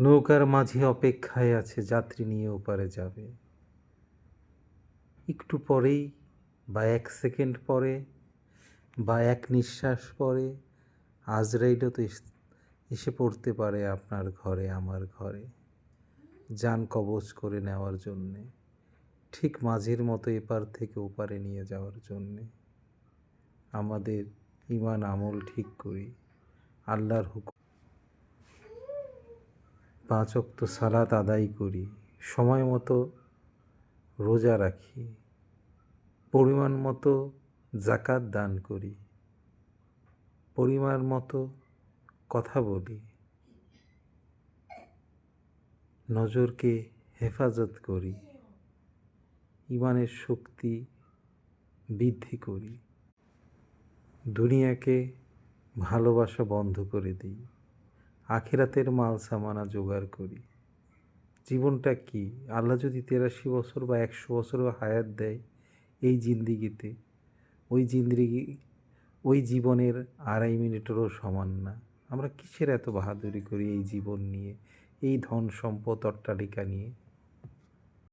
নৌকার মাঝে অপেক্ষায় আছে, যাত্রী নিয়ে ওপারে যাবে। একটু পরেই, বা এক সেকেন্ড পরে, বা এক নিঃশ্বাস পরে, আজরাইলও তো এস- পড়তে পারে আপনার ঘরে, আমার ঘরে, যান কবজ করে নেওয়ার জন্যে, ঠিক মাঝের মতো এপার থেকে ওপারে নিয়ে যাওয়ার জন্যে। আমাদের ইমান আমল ঠিক করি, আল্লাহর হুকুম পাঁচ অক্ত সালাত আদায় করি, সময় মতো রোজা রাখি, পরিমাণ মতো জাকাত দান করি, পরিমাণ মতো কথা বলি, নজরকে হেফাজত করি, ইমানের শক্তি বৃদ্ধি করি, দুনিয়াকে ভালোবাসা বন্ধ করে দিই। আখিরাতের মাল সামানা জোগাড় করি। জীবনটা কি? আল্লাহ যদি তেরাশি বছর বা একশো বছরও হায়াত দেয় এই জিন্দিগিতে, ওই জিন্দিগি, ওই জীবনের আড়াই মিনিটেরও সমান না। আমরা কিসের এত বাহাদুরি করি এই জীবন নিয়ে, এই ধন সম্পদ অট্টালিকা নিয়ে?